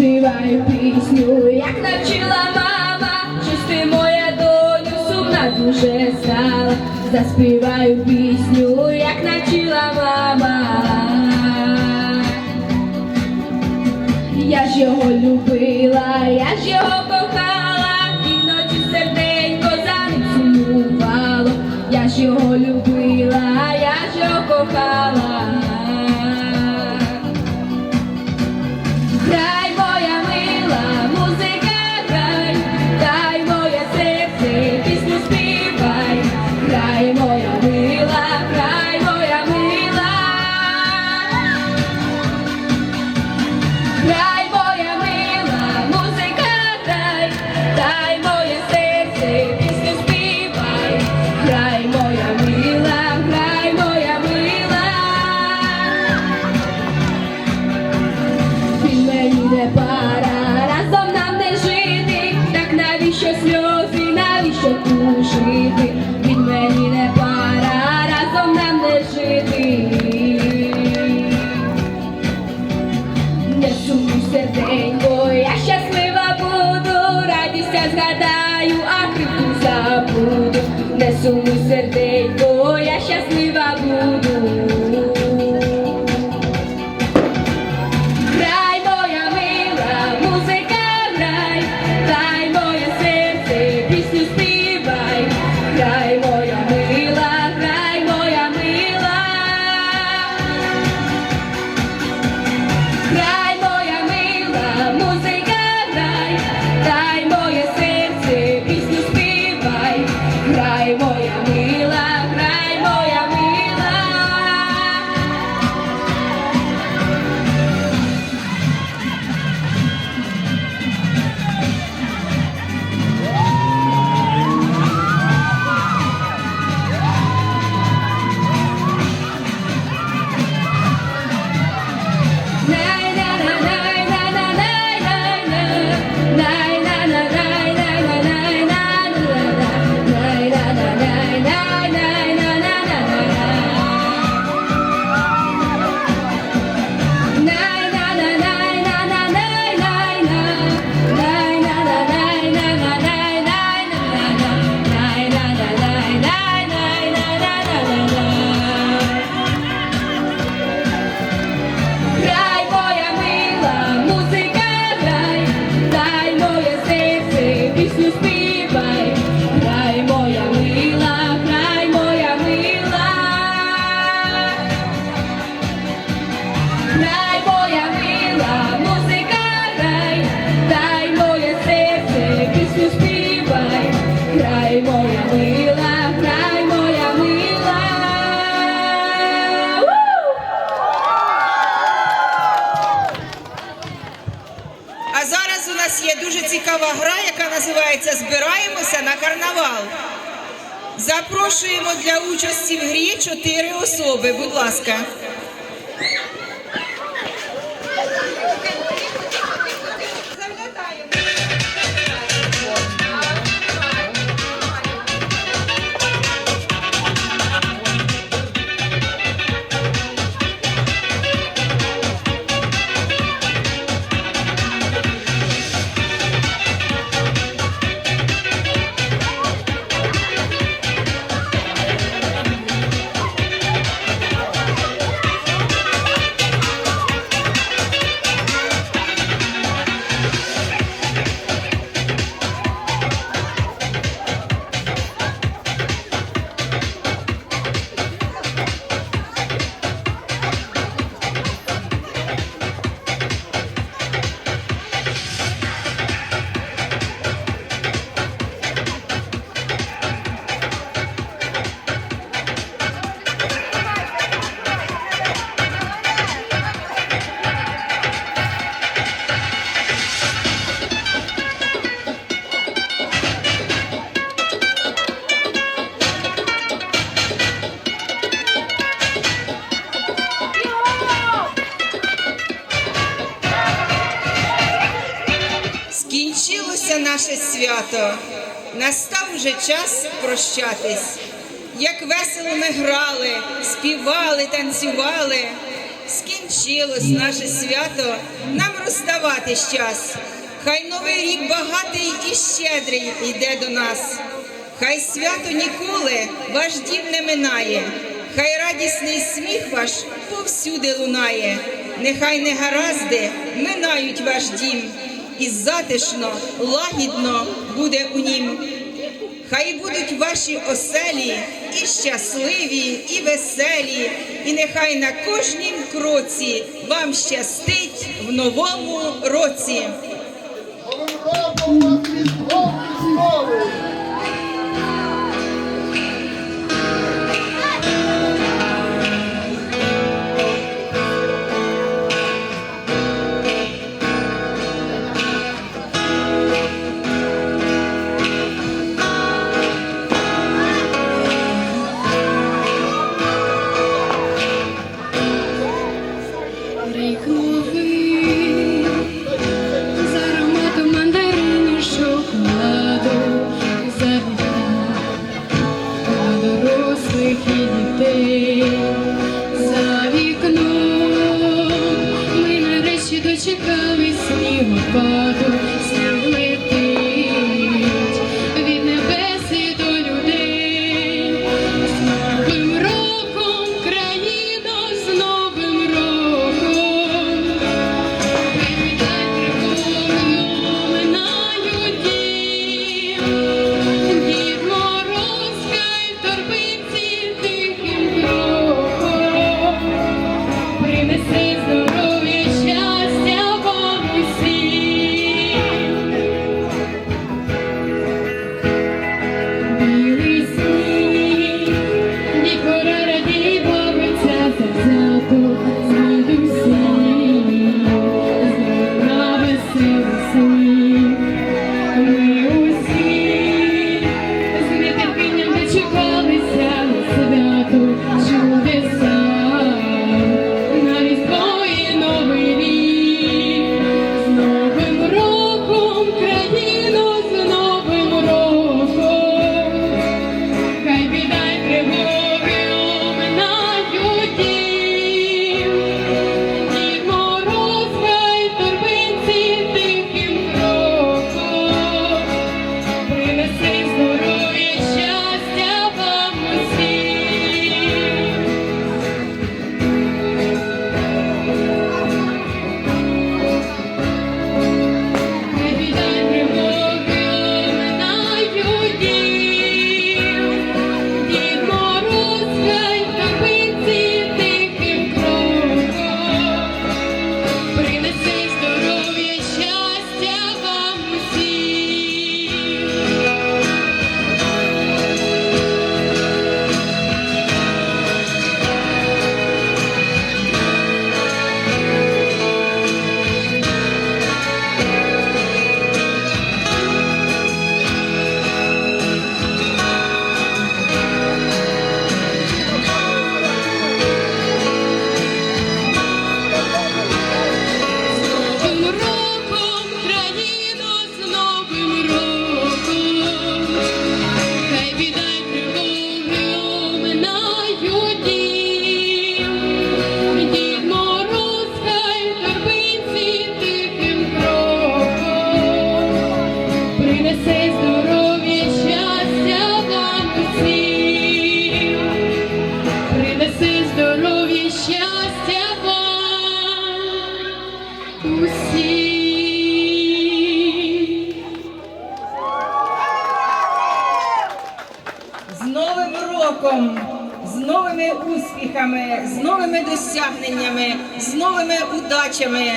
співаю пісню, як навчила мама, чисти моя доню, сумна дуже стала, заспіваю пісню, як навчила мама, я ж його любила, я ж його кохала, і ночі серденько за ним сумувало, я ж його любила, я ж його кохала. серденько, я щаслива буду. карнавал. Запрошуємо для участі в грі чотири особи. Будь ласка. наше свято, настав уже час прощатись, як весело ми грали, співали, танцювали, скінчилось наше свято, нам роздавати час. Хай новий рік багатий і щедрий йде до нас, хай свято ніколи ваш дім не минає, хай радісний сміх ваш повсюди лунає, нехай не гаразди, минають ваш дім і затишно, лагідно буде у нім. Хай будуть ваші оселі і щасливі, і веселі, і нехай на кожнім кроці вам щастить в новому році. Новим роком досягненнями, з новими удачами,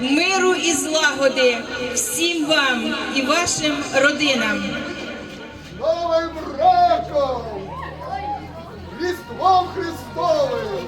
миру і злагоди всім вам і вашим родинам. Новим роком! Різдвом Христовим!